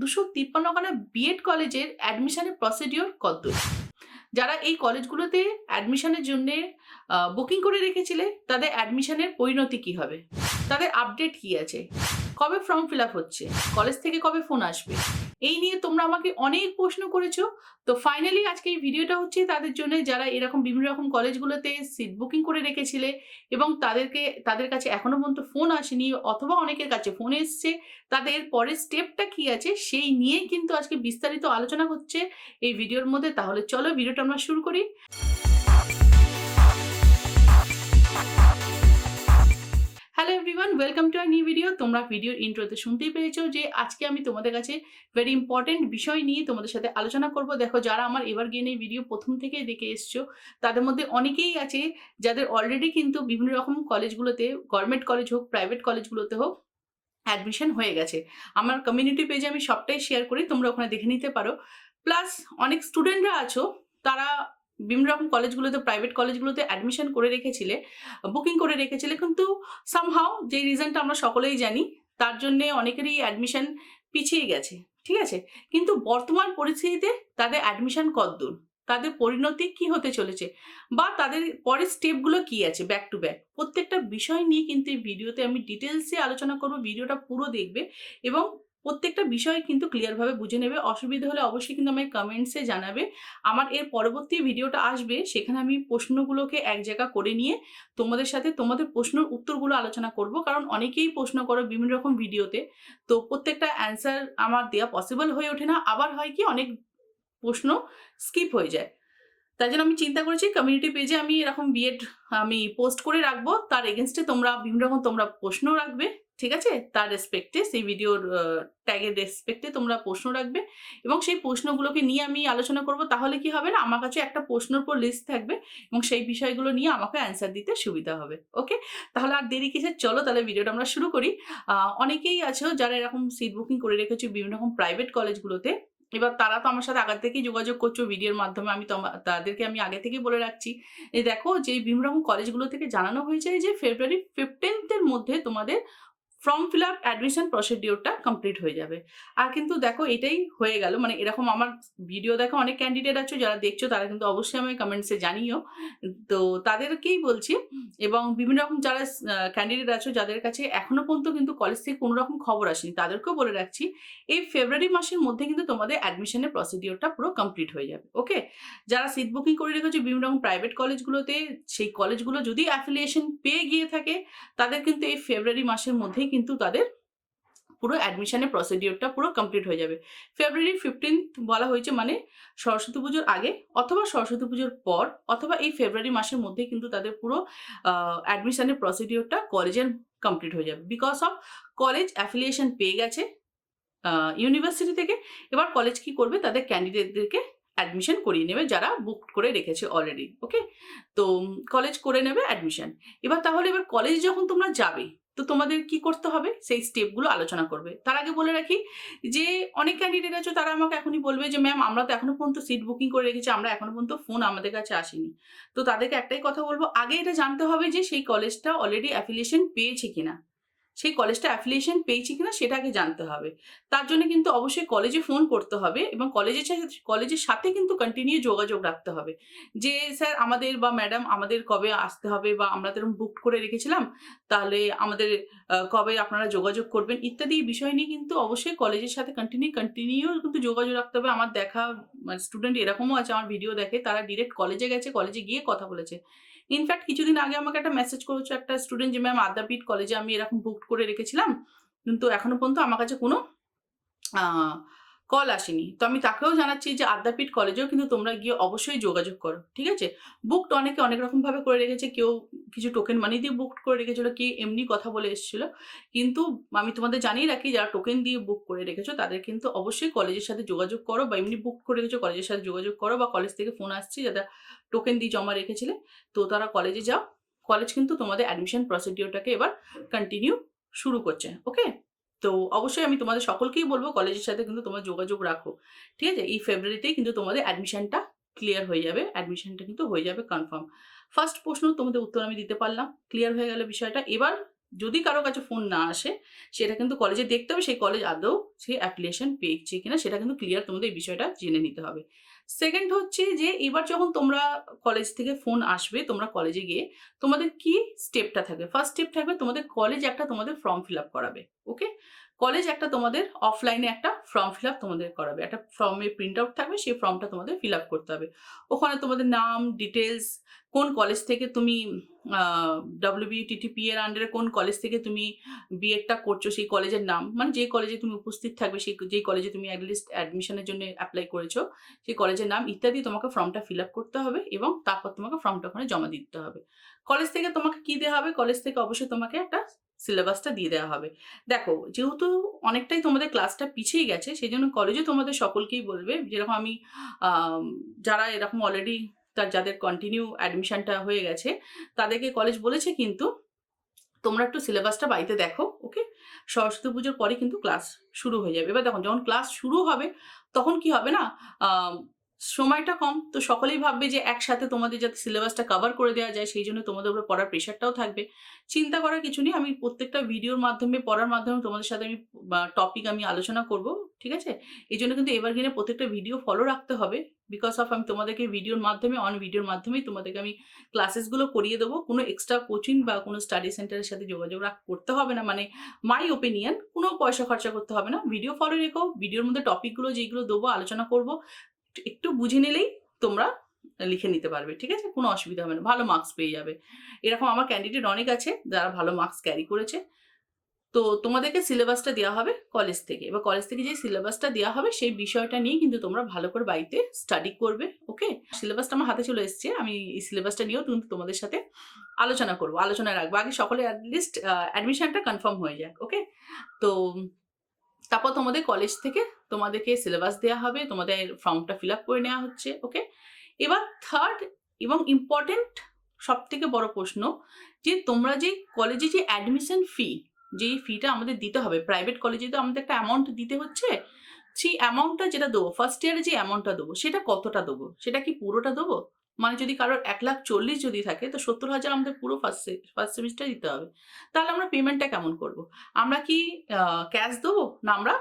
দুশো তিপ্পান্নখানা বিএড কলেজের অ্যাডমিশনের প্রসিডিওর কত যারা এই কলেজগুলোতে অ্যাডমিশনের জন্য বুকিং করে রেখেছিলে, তাদের অ্যাডমিশনের পরিণতি কি হবে? তাদের আপডেট কি আছে? কবে ফর্ম ফিল আপ হচ্ছে? কলেজ থেকে কবে ফোন আসবে? এই নিয়ে তোমরা আমাকে অনেক প্রশ্ন করেছ। তো ফাইনালি আজকে এই ভিডিওটা হচ্ছে তাদের জন্য যারা এরকম বিভিন্ন রকম কলেজগুলোতে সিট বুকিং করে রেখেছিলে এবং তাদেরকে, তাদের কাছে এখনও পর্যন্ত ফোন আসেনি অথবা অনেকের কাছে ফোন এসছে, তাদের পরের স্টেপটা কি আছে সেই নিয়ে কিন্তু আজকে বিস্তারিত আলোচনা হচ্ছে এই ভিডিওর মধ্যে। তাহলে চলো ভিডিওটা আমরা শুরু করি। Hello everyone welcome to our new video তোমরা ভিডিওর ইন্ট্রোতে শুনতেই পেরেছ যে আজকে আমি তোমাদের কাছে ভেরি ইম্পর্টেন্ট বিষয় নিয়ে তোমাদের সাথে আলোচনা করব। দেখো, যারা আমার এবার গেনে ভিডিও প্রথম থেকেই দেখে এসছো, তাদের মধ্যে অনেকেই আছে যাদের অলরেডি কিন্তু বিভিন্ন রকম কলেজগুলোতে গভর্নমেন্ট কলেজ হোক প্রাইভেট কলেজগুলোতে হোক অ্যাডমিশন হয়ে গেছে। আমার কমিউনিটি পেজে আমি সবটাই শেয়ার করি, তোমরা ওখানে দেখে নিতে পারো। প্লাস অনেক স্টুডেন্টরা আছো, তারা বিভিন্ন রকম কলেজগুলোতে প্রাইভেট কলেজগুলোতে অ্যাডমিশন করে রেখেছিলে বুকিং করে রেখেছিলে, কিন্তু সামহাও যে রিজনটা আমরা সকলেই জানি, তার জন্য অনেকেরই অ্যাডমিশন পিছিয়ে গেছে, ঠিক আছে? কিন্তু বর্তমান পরিস্থিতিতে তাদের অ্যাডমিশন কতদূর? তাদের পরিণতি কি হতে চলেছে? বা তাদের পরের স্টেপগুলো কি আছে ব্যাক টু ব্যাক প্রত্যেকটা বিষয় নিয়ে কিন্তু এই ভিডিওতে আমি ডিটেলসে আলোচনা করব ভিডিওটা পুরো দেখবে এবং প্রত্যেকটা বিষয় কিন্তু ক্লিয়ারভাবে বুঝে নেবে। অসুবিধা হলে অবশ্যই কিন্তু আমায় কমেন্টসে জানাবে। আমার এর পরবর্তী ভিডিওটা আসবে, সেখানে আমি প্রশ্নগুলোকে এক জায়গা করে নিয়ে তোমাদের সাথে তোমাদের প্রশ্নের উত্তরগুলো আলোচনা করব। কারণ অনেকেই প্রশ্ন করো বিভিন্ন রকম ভিডিওতে। তো প্রত্যেকটা অ্যান্সার আমার দেওয়া পসিবল হয়ে ওঠে না। আবার হয় কি, অনেক প্রশ্ন স্কিপ হয়ে যায়। তাই জন্য আমি চিন্তা করেছি কমিউনিটি পেজে আমি এরকম বিএড আমি পোস্ট করে রাখব। তার এগেনস্টে তোমরা, বিভিন্ন রকম তোমরা প্রশ্ন রাখবে। ঠিক আছে? তার রেসপেক্টে সেই ভিডিওর ট্যাগের রেসপেক্টে তোমরা প্রশ্ন রাখবে এবং সেই প্রশ্নগুলোকে নিয়ে আমি আলোচনা করব। তাহলে কি হবে না? আমার কাছে একটা প্রশ্নের উপর লিস্ট থাকবে এবং সেই বিষয়গুলো নিয়ে আমাকে অ্যান্সার দিতে সুবিধা হবে। ওকে তাহলে আর দেরি কিসের? চলো তাহলে ভিডিওটা আমরা শুরু করি। অনেকেই আছো যারা এরকম সিট বুকিং করে রেখেছো বিভিন্ন রকম প্রাইভেট কলেজগুলোতে এবার তারা তো আমার সাথে আগে থেকেই যোগাযোগ করছ ভিডিওর মাধ্যমে। আমি তাদেরকে আমি আগে থেকেই বলে রাখছি। এই দেখো যে বিভিন্ন রকম কলেজগুলো থেকে জানানো হয়েছে যে ফেব্রুয়ারি ফিফটিন্থের মধ্যে তোমাদের ফর্ম ফিল আপ অ্যাডমিশন প্রসিডিওরটা কমপ্লিট হয়ে যাবে। আর কিন্তু দেখো এটাই হয়ে গেল মানে এরকম আমার ভিডিও দেখো অনেক ক্যান্ডিডেট আছো যারা দেখছ, তারা কিন্তু অবশ্যই আমায় কমেন্টসে জানিও। তো তাদেরকেই বলছি এবং বিভিন্ন রকম যারা ক্যান্ডিডেট আছো যাদের কাছে এখনও পর্যন্ত কিন্তু কলেজ থেকে কোনো রকম খবর আসেনি, তাদেরকেও বলে রাখছি, এই ফেব্রুয়ারি মাসের মধ্যে কিন্তু তোমাদের অ্যাডমিশনের প্রসিডিওরটা পুরো কমপ্লিট হয়ে যাবে ওকে যারা সিট বুকিং করে রেখেছো বিভিন্ন রকম প্রাইভেট কলেজগুলোতে সেই কলেজগুলো যদি অ্যাফিলিয়েশন পেয়ে গিয়ে থাকে, তাদের কিন্তু এই ফেব্রুয়ারি মাসের মধ্যেই কিন্তু তাদের পুরো অ্যাডমিশনের প্রসিডিওরটা পুরো কমপ্লিট হয়ে যাবে। ফেব্রুয়ারি ফিফটিন্থ বলা হয়েছে মানে সরস্বতী পুজোর আগে অথবা সরস্বতী পুজোর পর অথবা এই ফেব্রুয়ারি মাসের মধ্যে কিন্তু তাদের পুরো অ্যাডমিশনের প্রসিডিওরটা কলেজের কমপ্লিট হয়ে যাবে। বিকজ অফ কলেজ অ্যাফিলিয়েশন পেয়ে গেছে ইউনিভার্সিটি থেকে, এবার কলেজ কি করবে? তাদের ক্যান্ডিডেটদেরকে অ্যাডমিশন করিয়ে নেবে যারা বুক করে রেখেছে অলরেডি ওকে তো কলেজ করে নেবে অ্যাডমিশন এবার তাহলে এবার কলেজ যখন তোমরা যাবে তো তোমাদের কি করতে হবে? সেই স্টেপগুলো আলোচনা করবে। তার আগে বলে রাখি যে, অনেক ক্যান্ডিডেট আছে, তারা আমাকে এখনই বলবে যে ম্যাম আমরা তো এখনও পর্যন্ত সিট বুকিং করে রেখেছি, আমরা এখনও পর্যন্ত ফোন আমাদের কাছে আসেনি। তো তাদেরকে একটাই কথা বলব, আগে এটা জানতে হবে যে, সেই কলেজটা অলরেডি অ্যাফিলিয়েশন পেয়েছে কিনা। সেই কলেজটা অ্যাফিলিয়েশন পেয়েছে কিনা সেটা আগে জানতে হবে। তার জন্য কিন্তু অবশ্যই কলেজে ফোন করতে হবে এবং কলেজের সাথে কলেজের সাথে কিন্তু কন্টিনিউ যোগাযোগ রাখতে হবে। যে স্যার আমাদের বা ম্যাডাম আমাদের কবে আসতে হবে বা আমরা তো বুক করে রেখেছিলাম, তাহলে আমাদের কবে আপনারা যোগাযোগ করবেন ইত্যাদি বিষয় নিয়ে কিন্তু অবশ্যই কলেজের সাথে কন্টিনিউ কন্টিনিউ কিন্তু যোগাযোগ রাখতে হবে। আমার দেখা মানে স্টুডেন্ট এরকমও আছে, আমার ভিডিও দেখে, তারা ডিরেক্ট কলেজে গেছে কলেজে গিয়ে কথা বলেছে। ইনফ্যাক্ট কিছুদিন আগে আমাকে একটা মেসেজ করেছে একটা স্টুডেন্ট যে ম্যাম আদ্যাপীঠ কলেজে আমি এরকম বুক করে রেখেছিলাম। কিন্তু এখনও পর্যন্ত আমার কাছে কোনো কল আসেনি। তো আমি তাকেও জানাচ্ছি যে আদ্যাপীঠ কলেজেও কিন্তু তোমরা গিয়ে অবশ্যই যোগাযোগ করো, ঠিক আছে? বুকড অনেকে অনেক রকমভাবে করে রেখেছে, কেউ কিছু টোকেন মানি দিয়ে বুক করে রেখেছিল, কি এমনি কথা বলে এসেছিল। কিন্তু আমি তোমাদের জানিয়ে রাখি, যারা টোকেন দিয়ে বুক করে রেখেছো, তাদের কিন্তু অবশ্যই কলেজের সাথে যোগাযোগ করো বা এমনি বুক করে রেখেছো কলেজের সাথে যোগাযোগ করো বা কলেজ থেকে ফোন আসছে যারা টোকেন দিয়ে জমা রেখেছিলে, তো তারা কলেজে যাও। কলেজ কিন্তু তোমাদের অ্যাডমিশন প্রসিডিওরটাকে এবার কন্টিনিউ শুরু করছে ওকে তো অবশ্যই আমি তোমাদের সকলকেই বলব কলেজের সাথে কিন্তু তোমার যোগাযোগ রাখো। ঠিক আছে? এই ফেব্রুয়ারিতেই কিন্তু তোমাদের অ্যাডমিশনটা ক্লিয়ার হয়ে যাবে। অ্যাডমিশনটা কিন্তু হয়ে যাবে কনফার্ম ফার্স্ট প্রশ্ন তোমাদের উত্তর আমি দিতে পারলাম। ক্লিয়ার হয়ে গেল বিষয়টা। এবার যদি কারও কাছে ফোন না আসে, সেটা কিন্তু কলেজে দেখতে হবে, সেই কলেজ আদৌ সে অ্যাপ্লিকেশন পেয়েছে কিনা, সেটা কিন্তু ক্লিয়ার তোমাদের এই বিষয়টা জেনে নিতে হবে। সেকেন্ড হচ্ছে যে, এবার যখন তোমরা কলেজ থেকে ফোন আসবে, তোমরা কলেজে গিয়ে তোমাদের কি স্টেপটা থাকবে? ফার্স্ট স্টেপ থাকবে তোমাদের কলেজ একটা তোমাদের ফর্ম ফিল আপ করাবে ওকে কলেজ একটা তোমাদের অফলাইনে একটা ফর্ম ফিল আপ তোমাদের করাবে। একটা ফর্মে প্রিন্ট আউট থাকবে, সেই ফর্মটা তোমাদের ফিল আপ করতে হবে। ওখানে তোমাদের নাম ডিটেলস কোন কলেজ থেকে তুমি ডাব্লিউবিটিটিপি এর আন্ডারে কোন কলেজ থেকে তুমি বিএডটা করছ, সেই কলেজের নাম মানে যে কলেজে তুমি উপস্থিত থাকবে, সেই যেই কলেজে তুমি অ্যাটলিস্ট অ্যাডমিশনের জন্য অ্যাপ্লাই করেছ, সেই কলেজের নাম, ইত্যাদি তোমাকে ফর্মটা ফিল আপ করতে হবে এবং তারপর তোমাকে ফর্মটা ওখানে জমা দিতে হবে। কলেজ থেকে তোমাকে কি দেওয়া হবে? কলেজ থেকে অবশ্যই তোমাকে একটা সিলেবাসটা দিয়ে দেওয়া হবে। দেখো, যেহেতু অনেকটাই তোমাদের ক্লাসটা পিছিয়ে গেছে সেই জন্য কলেজে তোমাদের সকলকেই বলবে, যেরকম আমি যারা এরকম অলরেডি তার, যাদের কন্টিনিউ অ্যাডমিশনটা হয়ে গেছে, তাদেরকে কলেজ বলেছে কিন্তু তোমরা একটু সিলেবাসটা বাড়িতে দেখো ওকে সরস্বতী পুজোর পরে কিন্তু ক্লাস শুরু হয়ে যাবে। এবার দেখো, যখন ক্লাস শুরু হবে, তখন কি হবে না? সময়টা কম। তো সকলেই ভাববে যে একসাথে তোমাদের যাতে সিলেবাসটা কভার করে দেওয়া যায়, সেই জন্য তোমাদের উপরে পড়ার প্রেশারটাও থাকবে। চিন্তা করার কিছু নেই, আমি প্রত্যেকটা ভিডিওর মাধ্যমে, পড়ার মাধ্যমে তোমাদের সাথে আমি টপিক আমি আলোচনা করব, ঠিক আছে? এই জন্য কিন্তু এভারগ্রিনে প্রত্যেকটা ভিডিও ফলো রাখতে হবে বিকজ অফ আমি তোমাদেরকে ভিডিওর মাধ্যমে অন ভিডিওর মাধ্যমেই তোমাদেরকে আমি ক্লাসেসগুলো করিয়ে দেবো। কোনো এক্সট্রা কোচিং বা কোনো স্টাডি সেন্টারের সাথে যোগাযোগ করতে হবে না। মানে মাই ওপিনিয়ন কোনো পয়সা খরচা করতে হবে না। ভিডিও ফলো রেখো ভিডিওর মধ্যে টপিকগুলো যেগুলো দেবো, আলোচনা করব। একটু বুঝে নিলেই তোমরা লিখে নিতে পারবে, ঠিক আছে? কোনো অসুবিধা হবে না, ভালো মার্কস পেয়ে যাবে। এরকম আমার ক্যান্ডিডেট অনেক আছে, যারা ভালো মার্কস ক্যারি করেছে। তো তোমাদেরকে সিলেবাসটা দেওয়া হবে কলেজ থেকে। এবার কলেজ থেকে যে সিলেবাসটা দেওয়া হবে, সেই বিষয়টা নিয়ে কিন্তু তোমরা ভালো করে বাড়িতে স্টাডি করবে ওকে সিলেবাসটা আমার হাতে চলে এসছে, আমি এই সিলেবাসটা নিয়েও কিন্তু তোমাদের সাথে আলোচনা করব, আলোচনা রাখব। আগে সকলে অ্যাটলিস্ট অ্যাডমিশনটা কনফার্ম হয়ে যাক ওকে তো তারপর তোমাদের কলেজ থেকে তোমাদেরকে সিলেবাস দেওয়া হবে, তোমাদের ফর্মটা ফিল আপ করে নেওয়া হচ্ছে ওকে এবার থার্ড এবং ইম্পর্টেন্ট সব থেকে বড় প্রশ্ন যে তোমরা যে কলেজে যে অ্যাডমিশন ফি যেই ফিটা আমাদের দিতে হবে প্রাইভেট কলেজে তো আমাদের একটা অ্যামাউন্ট দিতে হচ্ছে, সেই অ্যামাউন্টটা যেটা দেবো ফার্স্ট ইয়ারে যে অ্যামাউন্টটা দেবো, সেটা কতটা দেবো? সেটা কি পুরোটা দেবো? মানে যদি কারোর এক লাখ চল্লিশ যদি থাকে, তো সত্তর হাজার আমাদের পুরো ফার্স্ট ফার্স্ট সেমিস্টার দিতে হবে। তাহলে আমরা পেমেন্টটা কেমন করব? আমরা কি ক্যাশ দেবো না আমরা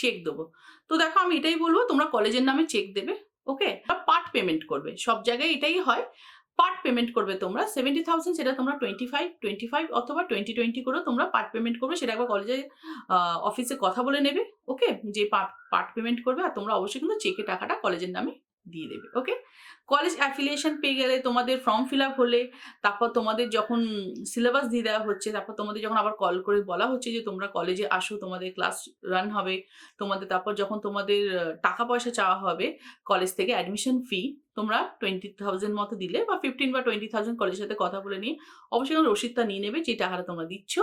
চেক দেবো? তো দেখো আমি এটাই বলব, তোমরা কলেজের নামে চেক দেবে ওকে পার্ট পেমেন্ট করবে, সব জায়গায় এটাই হয়। পার্ট পেমেন্ট করবে তোমরা সেভেন্টি থাউজেন্ড সেটা তোমরা টোয়েন্টি ফাইভ টোয়েন্টি ফাইভ অথবা টোয়েন্টি টোয়েন্টি করেও তোমরা পার্ট পেমেন্ট করবে, সেটা একবার কলেজে অফিসে কথা বলে নেবে ওকে যে পার্ট পেমেন্ট করবে, আর তোমরা অবশ্যই কিন্তু চেকে টাকাটা কলেজের নামে দিয়ে দেবে ওকে কলেজ অ্যাফিলিয়েশন পেয়ে গেলে তোমাদের ফর্ম ফিল আপ হলে, তারপর তোমাদের যখন সিলেবাস দিয়ে দেওয়া হচ্ছে, তারপর তোমাদের যখন আবার কল করে বলা হচ্ছে যে তোমরা কলেজে আসো, তোমাদের ক্লাস রান হবে, তোমাদের তারপর যখন তোমাদের টাকা পয়সা চাওয়া হবে কলেজ থেকে অ্যাডমিশন ফি তোমরা টোয়েন্টি থাউজেন্ড মতো দিলে বা ফিফটিন বা টোয়েন্টি থাউজেন্ড কলেজের সাথে কথা বলে নিয়ে অবশ্যই রসিদটা নিয়ে নেবে, যে টাকাটা তোমরা দিচ্ছ।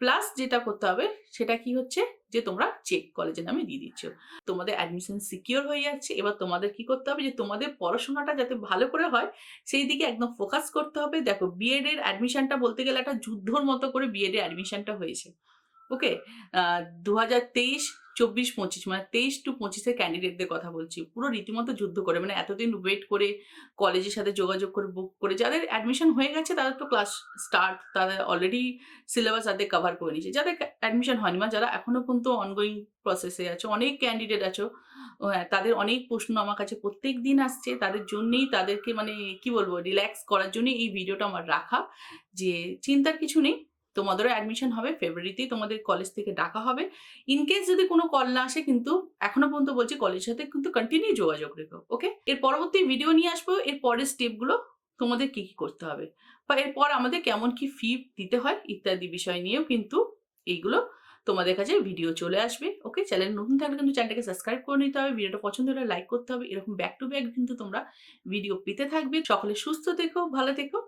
প্লাস যেটা করতে হবে, সেটা কি হচ্ছে? যে তোমরা চেক কলেজের নামে দিয়ে দিচ্ছ। তোমাদের অ্যাডমিশন সিকিওর হয়ে যাচ্ছে। এবার তোমাদের কি করতে হবে? যে তোমাদের পড়াশোনাটা যাতে ভালো করে হয়, সেই দিকে একদম ফোকাস করতে হবে। দেখো বিএড এর অ্যাডমিশনটা বলতে গেলে একটা যুদ্ধর মতো করে বিএড এর অ্যাডমিশনটা হয়েছে। ওকে দু হাজার তেইশ চব্বিশ পঁচিশ মানে তেইশ টু পঁচিশের ক্যান্ডিডেটদের কথা বলছি। পুরো রীতিমতো যুদ্ধ করে মানে এতদিন ওয়েট করে কলেজের সাথে যোগাযোগ করে বুক করে, যাদের অ্যাডমিশন হয়ে গেছে তাদের তো ক্লাস স্টার্ট তাদের অলরেডি সিলেবাস তাদের কভার করে নিয়েছে। যাদের অ্যাডমিশন হয়নি মানে যারা এখনও পর্যন্ত অনগোয়িং প্রসেসে আছো, অনেক ক্যান্ডিডেট আছো হ্যাঁ তাদের অনেক প্রশ্ন আমার কাছে প্রত্যেক দিন আসছে, তাদের জন্যেই তাদেরকে মানে কি বলব রিল্যাক্স করার জন্যই এই ভিডিওটা আমার রাখা, যে চিন্তার কিছু নেই। তোমাদেরও অ্যাডমিশন হবে ফেব্রুয়ারিতেই তোমাদের কলেজ থেকে ডাকা হবে। ইন কেস যদি কোনো কল না আসে কিন্তু এখনও পর্যন্ত বলছি কলেজের সাথে কিন্তু কন্টিনিউ যোগাযোগ রেখো ওকে এর পরবর্তী ভিডিও নিয়ে আসব, এর পরের স্টেপগুলো তোমাদের কি কি করতে হবে। বা এরপর আমাদের কেমন কি ফি দিতে হয় ইত্যাদি বিষয় নিয়েও কিন্তু এইগুলো তোমাদের কাছে ভিডিও চলে আসবে ওকে চ্যানেল নতুন থাকলে কিন্তু চ্যানেলটাকে সাবস্ক্রাইব করে নিতে হবে ভিডিওটা পছন্দ হলে লাইক করতে হবে। এরকম ব্যাক টু ব্যাক কিন্তু তোমরা ভিডিও পেতে থাকবে। সকলে সুস্থ থেকো, ভালো থেকো